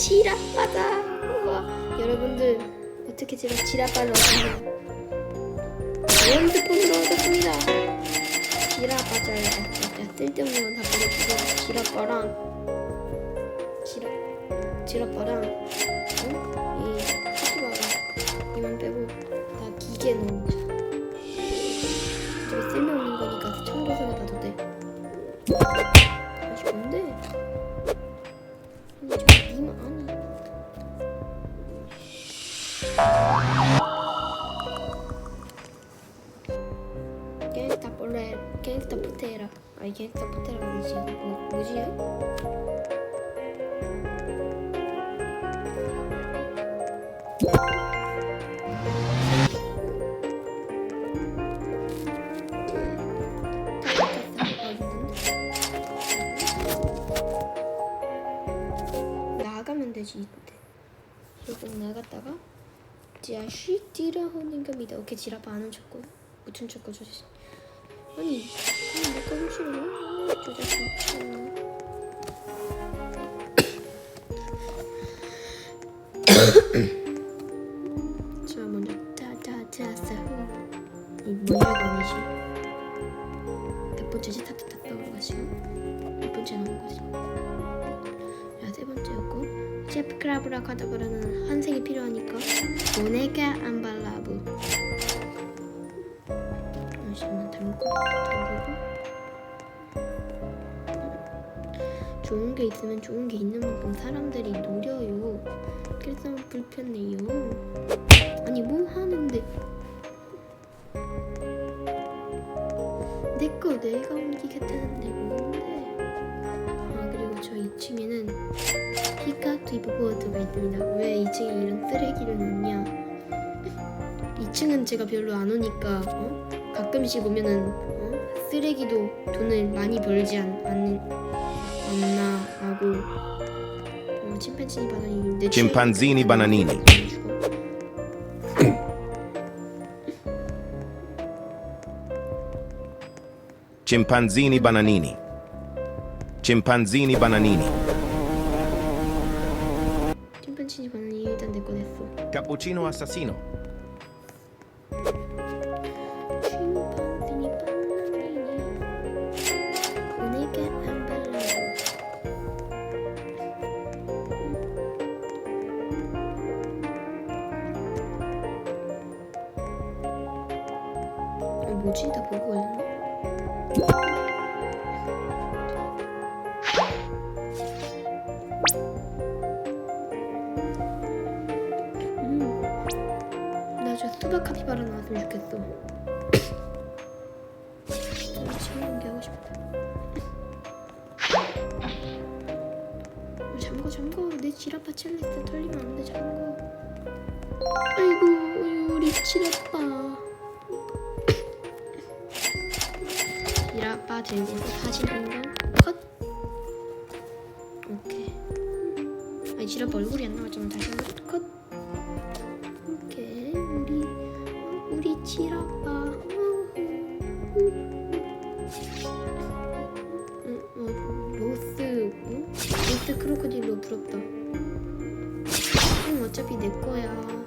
지라빠다. 우와, 여러분들 어떻게 제가 지라빠를 얻었냐? 핸드폰으로 얻었습니다. 진짜 쓸데없는 건 다 버려두고 지라빠랑 지라 지라빠랑 어? 이 뭐, 뭐지 나가면 되지 이때. 조금 나갔다가 자식 지라하는 겁니다. 오케이 지라파 아는 쳤고 무튼 쳤고 주시 아니 아니 내거 훔치려고? 아, 저 자식 참. 자 먼저 타타타사 이 아니지 몇 번째지 타타타타로 가시고 몇 번째 나온 거지 자, 세 번째였고 셰프 크라브라 카다브라는 한색이 필요하니까 모네가 안발라브 잠시만 담고 담그고 좋은 게 있으면 좋은 게 있는 만큼 사람들이 노려요 그래서 불편해요 아니 뭐 하는데 내 거 내가 옮기겠다는데 뭔데 아 그리고 저 2층에는 히카투이브보드가 있습니다. 왜 2층에 이런 쓰레기를 놓냐? 2층은 제가 별로 안 오니까 어? 가끔씩 오면은 어? 쓰레기도 돈을 많이 벌지 않, 않, 않 나라고 어, 침팬지니 바나니 내 Chimpanzini bananini. Chimpanzini bananini. Chimpanzini bananini. 침팬지니 바나니 일단 내거 됐어. Cappuccino assassino. 뭐지? 나 보고 걸렸나? 음. 나 저 수박 카피바라 나왔으면 좋겠어. 나 지금 연기하고 싶다. 어, 잠궈 잠궈 내 지라파 첼리스트 털리면 안돼 잠궈. 아이고 우리 지라파. 들고서 사진 한장 컷. 오케이. 아니 지라파 얼굴이 안 나왔잖아 다시 한번 컷. 오케이 우리 우리 지라빠. 응, 어, 로스, 응? 로스 크로코딜로 부럽다. 응, 어차피 내 거야.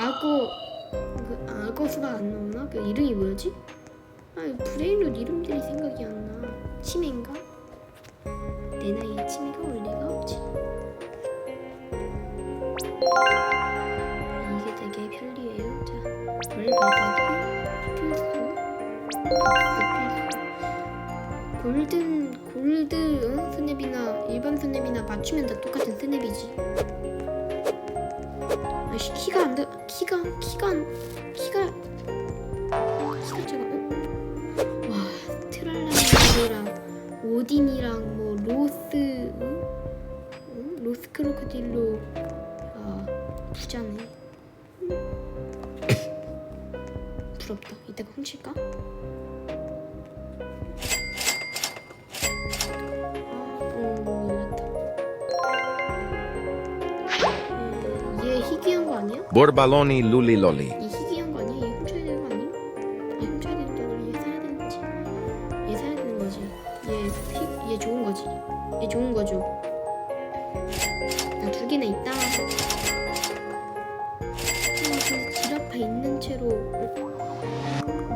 악어, 그 악어 수박 안 나오나? 그 이름이 뭐였지? 아, 브레인롯 이름들이 생각이 안 나. 치매인가? 내 나이에 치매가 올 리가 없지. 이게 되게 편리해요. 자, 벌받아도 필수. 필수. 골든 골드 응? 스냅이나 일반 스냅이나 맞추면 다 똑같은 스냅이지. 아씨 키가 안 돼. 키가 키가 안- 키가 키가 제가 어? 와 트랄라랑 오딘이랑 뭐 로스 응? 응? 로스 크로코딜로 아 부자네 부럽다 이따가 훔칠까? 몰발로니 룰리롤리 이 희귀한 거 아니야? 얘 훔쳐야 되는 거 아니야? 얘 훔쳐야 되는 게얘 사야 되는지. 얘 사야 되는 거지. 얘, 피, 얘 좋은 거지. 얘 좋은 거죠. 나 두 개나 있다. 음, 그 근데 지라파 있는 채로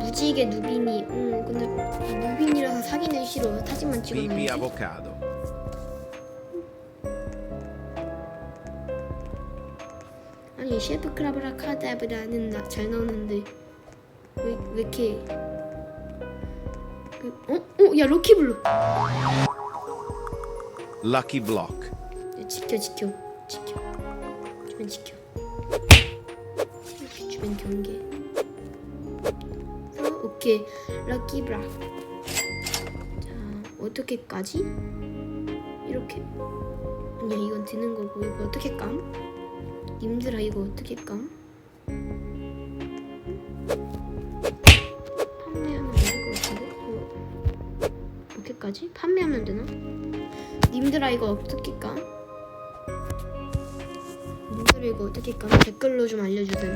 무지개 누빈이 응 음, 근데 누빈이라서 사기는 싫어. 사진만 찍어. 비비 아보카도 니 셰프 크라브라 카다브라는 나, 잘 나오는데 왜, 왜 이렇게 그, 어? 어? 야 럭키블루 Lucky block. 지켜 지켜 지켜 주변 지켜 주변 경계 어, 오케이 럭키블락 자 어떻게 까지? 이렇게 아니야 이건 드는 거고 이거 어떻게 감? 님들아 이거 어떻게 감? 판매하면 안될것 같은데? 이거 어떻게까지? 판매하면 되나? 님들아 이거 어떻게 감? 님들아 이거 어떻게 감? 댓글로 좀 알려주세요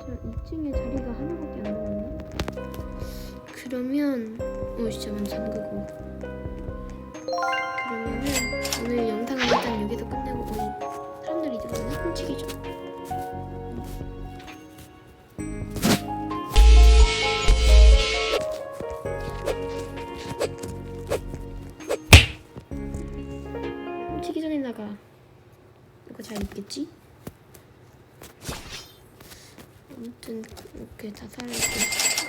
자 2층에 자리가 하나밖에 안 남았네 그러면 어 진짜 완 잠그고 그러면은 오늘 영상은 일단 여기서 끝내고 어, 사람들이 이제 많이 훔치기죠. 훔치기 전에 나가. 이거 잘 있겠지? 아무튼 이렇게 다 살았고.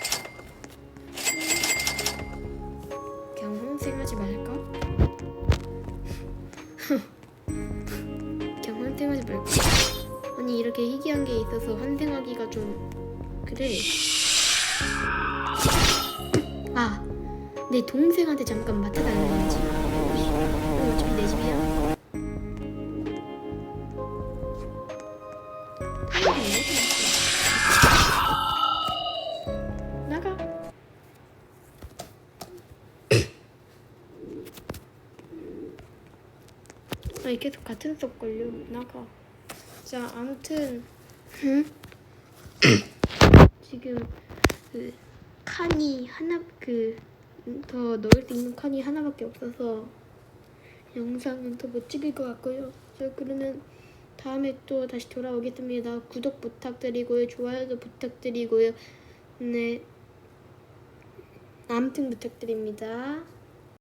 그냥 환생하지 말까? 그냥 환생하지 말까? 아니 이렇게 희귀한 게 있어서 환생하기가 좀 그래. 아, 내 동생한테 잠깐 맡아달라 아니 계속 같은 수업 걸려 나가. 자 아무튼 지금 그 칸이 하나 그 더 넣을 수 있는 칸이 하나밖에 없어서 영상은 더 못 찍을 것 같고요. 자 그러면 다음에 또 다시 돌아오겠습니다. 구독 부탁드리고요. 좋아요도 부탁드리고요. 네. 아무튼 부탁드립니다